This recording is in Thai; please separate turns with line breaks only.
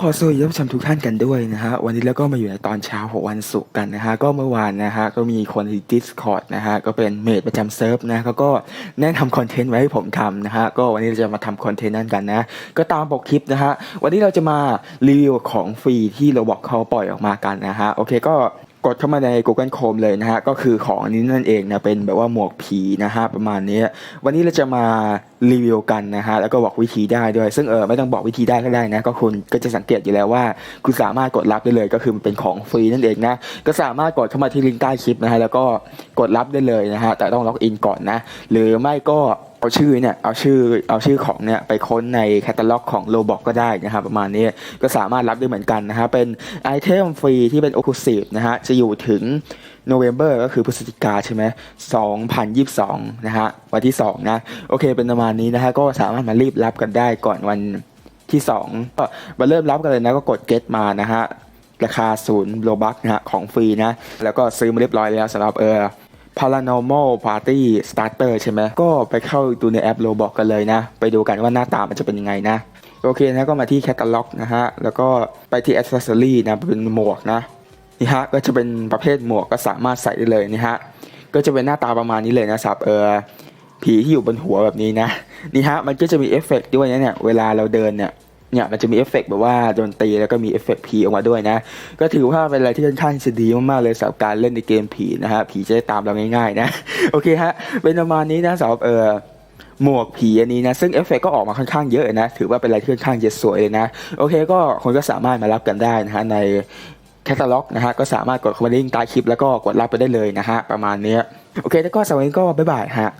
ขอสวัสดีท่านผู้ชมทุกท่านกันด้วยนะฮะวันนี้เราก็มาอยู่ในตอนเช้าของวันศุกร์กันนะฮะก็เมื่อวานนะฮะก็มีคนที่ Discord นะฮะก็เป็นเมดประจำเซิร์ฟนะเขาก็แนะนำคอนเทนต์ไว้ให้ผมทำนะฮะก็วันนี้เราจะมาทำคอนเทนต์นั่นกันนะก็ตามปกคลิปนะฮะวันนี้เราจะมารีวิวของฟรีที่เราบอกเขาปล่อยออกมากันนะฮะโอเคก็ กดเข้ามาใน Google Chrome เลยนะฮะ ก็คือของอันนี้นั่นเองนะ เป็นแบบว่าหมวกผีนะฮะ ประมาณนี้ วันนี้เราจะมารีวิวกันนะฮะ แล้วก็บอกวิธีได้ด้วย ซึ่งเออไม่ต้องบอกวิธีได้ก็ได้นะ ก็คุณก็จะสังเกตอยู่แล้วว่า คุณสามารถกดรับได้เลย ก็คือมันเป็นของฟรีนั่นเองนะ ก็สามารถกดเข้ามาที่ลิงก์ใต้คลิปนะฮะ แล้วก็กดรับได้เลยนะฮะ แต่ต้องล็อกอินก่อนนะ หรือไม่ก็ เอาชื่อเนี่ยเอาชื่อเอาชื่อของเนี่ยไปค้นในแคตตาล็อกของโลบอกก็ได้นะครับประมาณนี้ก็สามารถรับได้เหมือนกันนะฮะเป็นไอเทมฟรีที่เป็นโอคูซีฟนะฮะจะอยู่ถึงโนเวม ber ก็คือพฤศจิกาใช่ไหม2022นะฮะวันที่2นะโอเคเป็นประมาณนี้นะฮะก็สามารถมารีบรับกันได้ก่อนวันที่2ก็มาเริ่มรับกันเลยนะก็กด get มานะฮะราคาศูนย์โลบักนะฮะของฟรีนะแล้วก็ซื้อมาเรียบร้อยแล้วสำหรับเออ paranormal party starter ใช่ไหมก็ไปเข้าดูในแอป Roblox กันเลยนะ ไปดูกันว่าหน้าตามันจะเป็นยังไงนะโอเคนะก็มาที่ catalog นะฮะ แล้วก็ไปที่ accessory นะเป็นหมวกนะนี่ฮะก็จะเป็นประเภทหมวกก็สามารถใส่ได้เลยนี่ฮะก็จะเป็นหน้าตาประมาณนี้เลยนะครับเออผีที่อยู่บนหัวแบบนี้นะนี่ฮะมันก็จะมีเอฟเฟกต์ด้วยนะเนี่ยเวลาเราเดินเนี่ย เนี่ยมันจะมีเอฟเฟกต์แบบว่าโดนตีแล้วก็มีเอฟเฟกต์ผีออกมาด้วยนะ ก็ถือว่าเป็นอะไรที่ค่อนข้างจะดีมากๆเลยสำหรับการเล่นในเกมผีนะฮะผีจะได้ตามเราง่ายๆ นะ โอเคฮะเป็นประมาณนี้นะสำหรับเออหมวกผีอันนี้นะ ซึ่งเอฟเฟกต์ก็ออกมาค่อนข้างเยอะนะ ถือว่าเป็นอะไรที่ค่อนข้างจะสวยเลยนะ โอเคก็คนก็สามารถมารับกันได้นะฮะในแคตตาล็อกนะฮะก็สามารถกดเข้ามาลิงก์ใต้คลิปแล้วก็กดรับไปได้เลยนะฮะประมาณนี้โอเคแล้วก็สวันนี้ก็บ๊ายบายฮะ